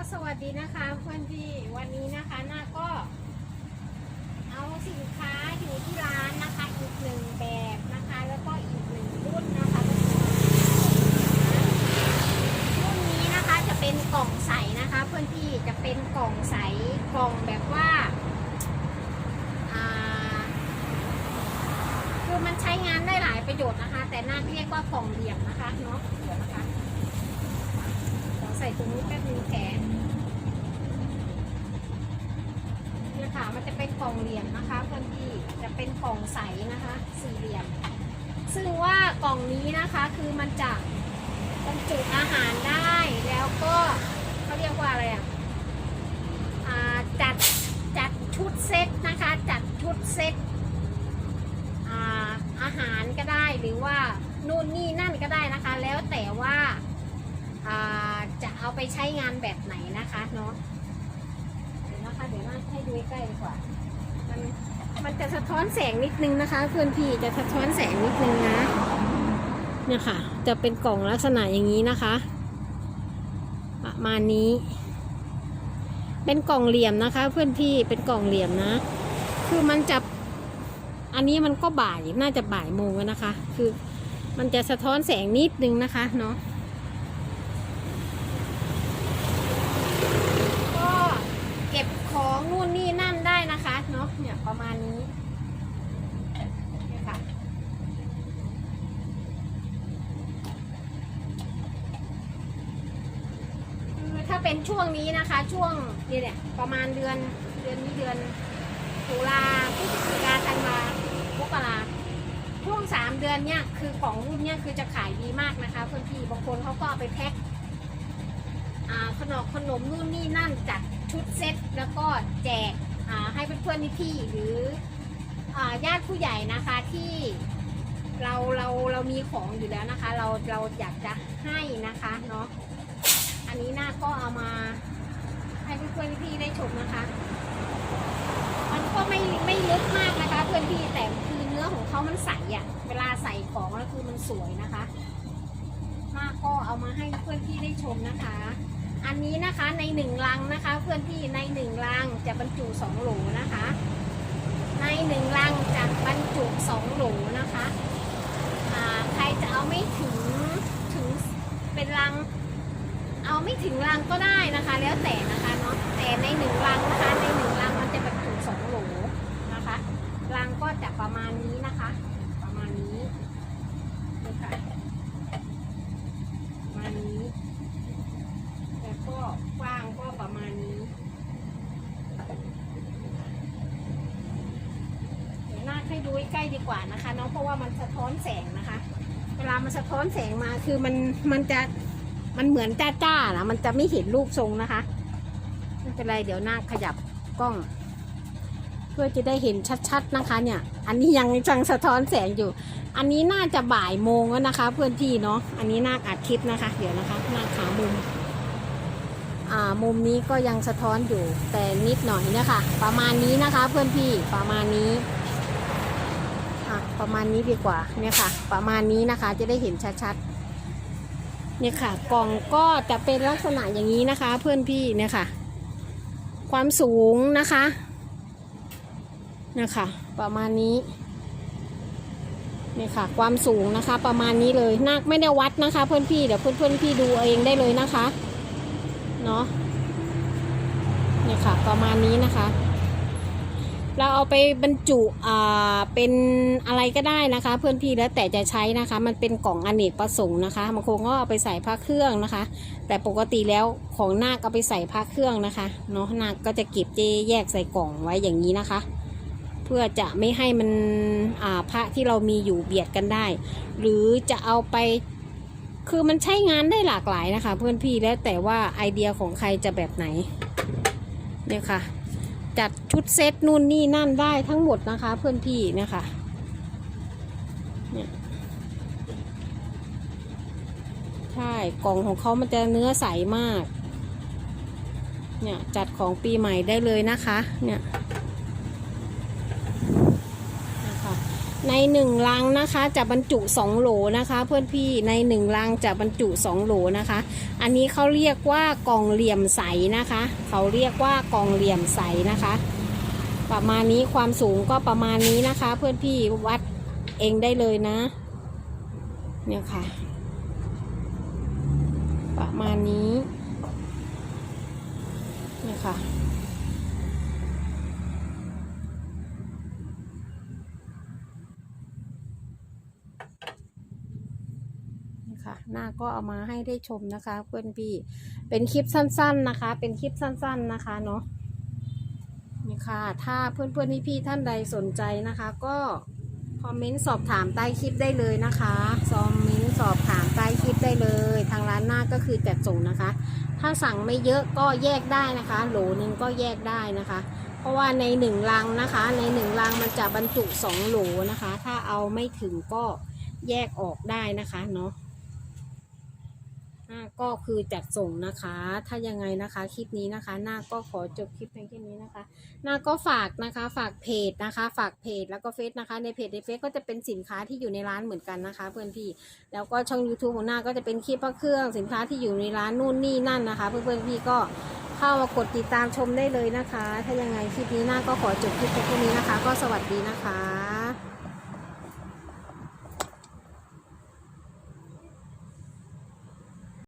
ก็สวัสดีนะคะเพื่อนพี่วันนี้นะคะหน้าก็ เอาสินค้าอยู่ที่ร้านนะคะอีกหนึ่งแบบนะคะ แล้วก็อีกหนึ่งรุ่นนะคะรุ่นนี้นะคะจะเป็นกล่องใสนะคะ เพื่อนพี่จะเป็นกล่องใสกล่องแบบว่าคือมันใช้งานได้หลายประโยชน์นะคะ แต่น่าเรียกว่ากล่องเหลี่ยมนะคะเนาะเดี๋ยวนะคะ ใส่ตรงนี้แป๊บนึงแขนนะคะมันจะเป็นกล่องเหลี่ยมนะคะเพื่อนพี่จะเป็นกล่องใสนะคะสี่เหลี่ยม ซึ่งว่ากล่องนี้นะคะคือมันจะบรรจุอาหารได้ แล้วก็เขาเรียกว่าอะไรอะอ่าจัดจัดชุดเซตนะคะ จัดชุดเซตอ่าอาหารก็ได้หรือว่านู่นนี่นั่นก็ได้นะคะ แล้วแต่ว่า อ่าจะ เอาไปใช้งานแบบไหนนะคะเนาะเดี๋ยวนะคะเดี๋ยวน่าให้ดูใกล้ดีกว่า มันมันจะสะท้อนแสงนิดนึงนะคะเพื่อนพี่จะสะท้อนแสงนิดนึงนะเนี่ยค่ะ จะเป็นกล่องลักษณะอย่างนี้นะคะ ประมาณนี้ เป็นกล่องเหลี่ยมนะคะ เพื่อนพี่เป็นกล่องเหลี่ยมนะ คือมันจะอันนี้มันก็บ่ายน่าจะบ่ายโมงแล้วนะคะ คือมันจะสะท้อนแสงนิดนึงนะคะเนาะ ก็เก็บ ของนู่นนี่นั่นได้นะคะเนาะเนี่ยประมาณนี้เนี่ยค่ะคือถ้าเป็นช่วงนี้นะคะ ช่วงนี่เนี่ยประมาณเดือนเดือนนี้เดือนตุลาพฤศจิกาธันวามกราช่วงสามเดือนเนี่ยคือของรุ่นเนี่ยคือจะขายดีมากนะคะเพื่อนพี่บางคนเขาก็ไปแพ็ค ขนมขนมนู่นนี่นั่นจัดชุดเซ็ตแล้วก็แจกให้เพื่อนๆพี่ๆหรือญาติผู้ใหญ่นะคะที่เราเราเรามีของอยู่แล้วนะคะ เราเราอยากจะให้นะคะเนาะอันนี้หน้าก็เอามาให้เพื่อนๆพี่ได้ชมนะคะ มันก็ไม่ไม่ลึกมากนะคะ เพื่อนพี่แต่คือเนื้อของเขามันใสอะ เวลาใส่ของแล้วคือมันสวยนะคะ มากก็เอามาให้เพื่อนพี่ได้ชมนะคะ อันนี้นะคะในหนึ่งลังนะคะ เพื่อนพี่ในหนึ่งลังจะบรรจุสองโหลนะคะ ในหนึ่งลังจะบรรจุสองโหลนะคะใครจะเอาไม่ถึงถึงเป็นลัง เอาไม่ถึงลังก็ได้นะคะ แล้วแต่นะคะเนาะแต่ในหนึ่งลังนะคะ ในหนึ่งลังมันจะบรรจุสองโหลนะคะลังก็จะประมาณนี้นะคะ ประมาณนี้นี่ค่ะ ประมาณนี้ แล้วก็กว้างก็ประมาณนี้ เดี๋ยวหน้า ใกล้ๆดีกว่านะคะเนาะเพราะว่ามันสะท้อนแสงนะคะ เวลามันสะท้อนแสงมาคือมันมันจะมันเหมือนจ้าๆนะมันจะไม่เห็นรูปทรงนะคะไม่เป็นไรเดี๋ยวหน้าขยับกล้อง เพื่อจะได้เห็นชัดๆนะคะ เนี่ย อันนี้ยังยังสะท้อนแสงอยู่ อันนี้น่าจะบ่ายโมงแล้วนะคะ เพื่อนพี่เนาะอันนี้นาอัดคลิปนะคะ เดี๋ยวนะคะนาขามุมอ่ามุมนี้ก็ยังสะท้อนอยู่แต่นิดหน่อยนะคะ ประมาณนี้นะคะ เพื่อนพี่ประมาณนี้ อะประมาณนี้ดีกว่าเนี่ยค่ะ ประมาณนี้นะคะจะได้เห็นชัดๆเนี่ยค่ะ กล่องก็จะเป็นลักษณะอย่างนี้นะคะ เพื่อนพี่เนี่ยค่ะ ความสูงนะคะเนี่ยค่ะประมาณนี้เนี่ยค่ะ ความสูงนะคะ ประมาณนี้เลยนาคไม่ได้วัดนะคะ เพื่อนพี่เดี๋ยวเพื่อนเพื่อนพี่ดูเองได้เลยนะคะเนาะเนี่ยค่ะ ประมาณนี้นะคะ เราเอาไปบรรจุอ่าเป็นอะไรก็ได้นะคะ เพื่อนพี่แล้วแต่จะใช้นะคะ มันเป็นกล่องอเนกประสงค์นะคะบางคนก็เอาไปใส่ผ้าเครื่องนะคะ แต่ปกติแล้วของนาคเอาไปใส่ผ้าเครื่องนะคะเนาะนาคก็จะเก็บเจแยกใส่กล่องไว้อย่างนี้นะคะ เพื่อจะไม่ให้มันอ่าพระที่เรามีอยู่เบียดกันได้ หรือจะเอาไปคือมันใช้งานได้หลากหลายนะคะ เพื่อนพี่แล้วแต่ว่าไอเดียของใครจะแบบไหนเนี่ยค่ะ จัดชุดเซตนู่นนี่นั่นได้ทั้งหมดนะคะ เพื่อนพี่เนี่ยค่ะใช่กล่องของเขามันจะเนื้อใสมาก เนี่ยจัดของปีใหม่ได้เลยนะคะ เนี่ย นะคะ ในหนึ่งลังนะคะจะบรรจุสองโหลนะคะ เพื่อนพี่ในหนึ่งลังจะบรรจุสองโหลนะคะ อันนี้เขาเรียกว่ากล่องเหลี่ยมใสนะคะ เขาเรียกว่ากล่องเหลี่ยมใสนะคะ ประมาณนี้ความสูงก็ประมาณนี้นะคะ เพื่อนพี่วัดเองได้เลยนะ เนี่ยค่ะ ประมาณนี้เนี่ยค่ะ นี่ค่ะ หน้าก็เอามาให้ได้ชมนะคะเพื่อนพี่ เป็นคลิปสั้น ๆนะคะ เป็นคลิปสั้น ๆนะคะเนาะนี่ค่ะ ถ้าเพื่อนๆพี่ๆท่านใดสนใจนะคะ ก็คอมเมนต์สอบถามใต้คลิปได้เลยนะคะคอมเมนต์สอบถามใต้คลิปได้เลย ทางร้านหน้าก็คือจัดส่งนะคะ ถ้าสั่งไม่เยอะก็แยกได้นะคะ โหลนึงก็แยกได้นะคะ เพราะว่าในหนึ่งลังนะคะ ในหนึ่งลังมันจะบรรจุสองโหลนะคะ ถ้าเอาไม่ถึงก็แยกออกได้นะคะเนาะ อ่าก็คือจัดส่งนะคะ ถ้ายังไงนะคะคลิปนี้นะคะ หน้าก็ขอจบคลิปเพียงแค่นี้นะคะ หน้าก็ฝากนะคะ ฝากเพจนะคะ ฝากเพจแล้วก็เฟซนะคะ ในเพจในเฟซก็จะเป็นสินค้าที่อยู่ในร้านเหมือนกันนะคะ เพื่อนพี่ แล้วก็ช่อง YouTube ของหน้าก็จะเป็นคลิปพระเครื่อง สินค้าที่อยู่ในร้านนู่นนี่นั่นนะคะ เพื่อนเพื่อนพี่ก็เข้ามากดติดตามชมได้เลยนะคะ ถ้ายังไงคลิปนี้หน้าก็ขอจบคลิปเพียงแค่นี้นะคะ ก็สวัสดีนะคะ